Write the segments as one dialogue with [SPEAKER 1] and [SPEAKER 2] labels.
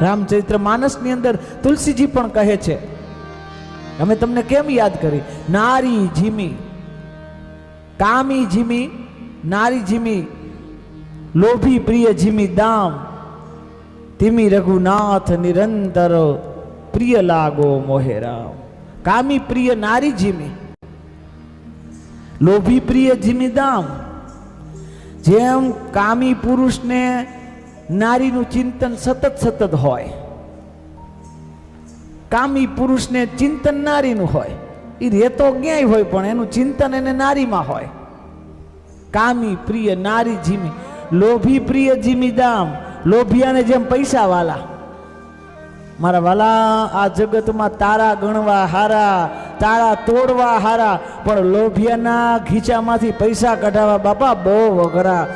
[SPEAKER 1] રામચરિત્ર માનસની અંદર તુલસીજી પણ કહે છે. અમે તમને કેમ યાદ કરી? નારી જીમી. કામી જીમી, નારી જીમી, લોભી પ્રિય જીમી દામ. ધીમી રઘુનાથ નિરંતર પ્રિય લાગો મોહે રામ. કામી પ્રિય નારી જીમી. લોભી પ્રિય જીમી દામ. જેમ કામી પુરુષને નારીનું ચિંતન સતત સતત હોય. કામી પુરુષને ચિંતન નારીનું હોય. એ રહેતો ક્યાંય હોય પણ એનું ચિંતન એને નારીમાં હોય. કામી પ્રિય નારી જીમી, લોભી પ્રિય જીમી દામ, લોભિયાને જેમ પૈસા વાલા. મારા વાલા, આ જગતમાં તારા ગણવા હારા, તારા તોડવા હારા, પણ લોભિયાના ખીચામાંથી પૈસા કઢાવા બાપા બહુ વઘરા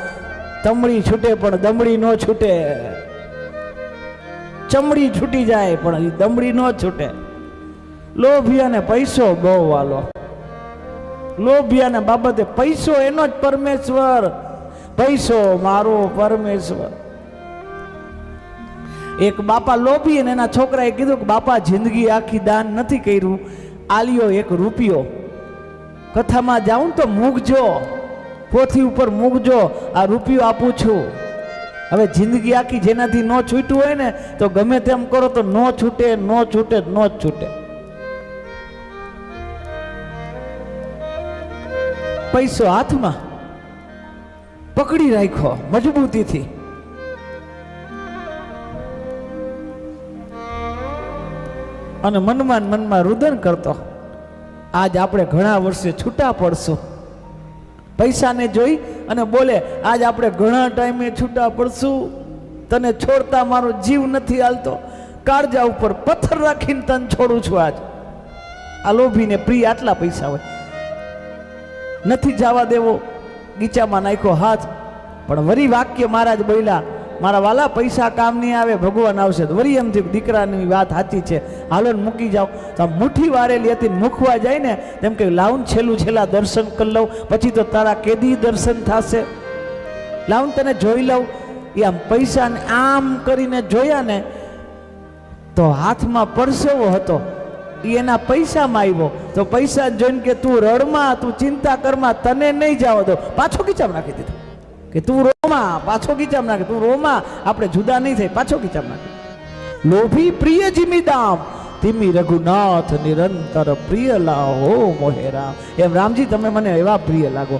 [SPEAKER 1] તમડી છૂટે પણ દમડી નો છૂટે. ચમડી છૂટી જાય પણ દમડી નો છૂટે. લોભિયાને પૈસો બહુ વાલો. લોભિયાને બાબતે પૈસો એનો જ પરમેશ્વર. પૈસો મારો પરમેશ્વર. એક બાપા લોભી અને એના છોકરાએ કીધું કે બાપા જિંદગી આખી દાન નથી કર્યું. આલિયો એક રૂપિયો. કથામાં જાઉં તો મૂકજો. પોથી ઉપર મૂકજો, આ રૂપિયો આપું છું. હવે જિંદગી આખી જેનાથી ન છૂટ્યું હોય ને, તો ગમે તેમ કરો તો ન છૂટે ન છૂટે, ન જ છૂટે. પૈસો હાથમાં પકડી રાખ્યો મજબૂતીથી. અને મનમાં મનમાં રુદન કરતો, આજ આપણે ઘણા વર્ષે છૂટા પડશું. પૈસાને જોઈ અને બોલે, આજ આપણે ઘણા ટાઈમે છૂટા પડશું. તને છોડતા મારો જીવ નથી હાલતો. કાળજા ઉપર પથ્થર રાખીને તને છોડું છું આજ. આ લોભીને પ્રિય આટલા પૈસા હોય. નથી જવા દેવો. ગીચામાં નાખ્યો હાથ. પણ વરી વાક્ય મહારાજ બોલ્યા મારા વાલા, પૈસા કામ નહીં આવે, ભગવાન આવશે તો વરી એમ થયું દીકરાની વાત સાચી છે. હાલો ને મૂકી જાઓ. તો આ મુઠ્ઠી વારેલી હતી મૂકવા જાય ને, તેમ કે લાવું છેલ્લું છેલ્લા દર્શન કરી લઉં, પછી તો તારા કેદી દર્શન થશે. લાવું તને જોઈ લઉં. એ આમ પૈસાને આમ કરીને જોયા ને, તો હાથમાં પરસેવો હતો. એ એના પૈસામાં આવ્યો. તો પૈસા જોઈને કે, તું રડમાં, તું ચિંતા કરમાં, તને નહીં જવા દો પાછો ખીચામ નાખી દીધો. કે તું રોમાં, પાછો ખીચામ નાખે, તું રોમાં, આપણે જુદા નહીં થાય, પાછો ખીચામ નાખે. લોભી પ્રિય જીમી દામ તિમી રઘુનાથ, નિરંતર પ્રિય લાહો મોહેરા. એમ રામજી, તમે મને એવા પ્રિય લાગો.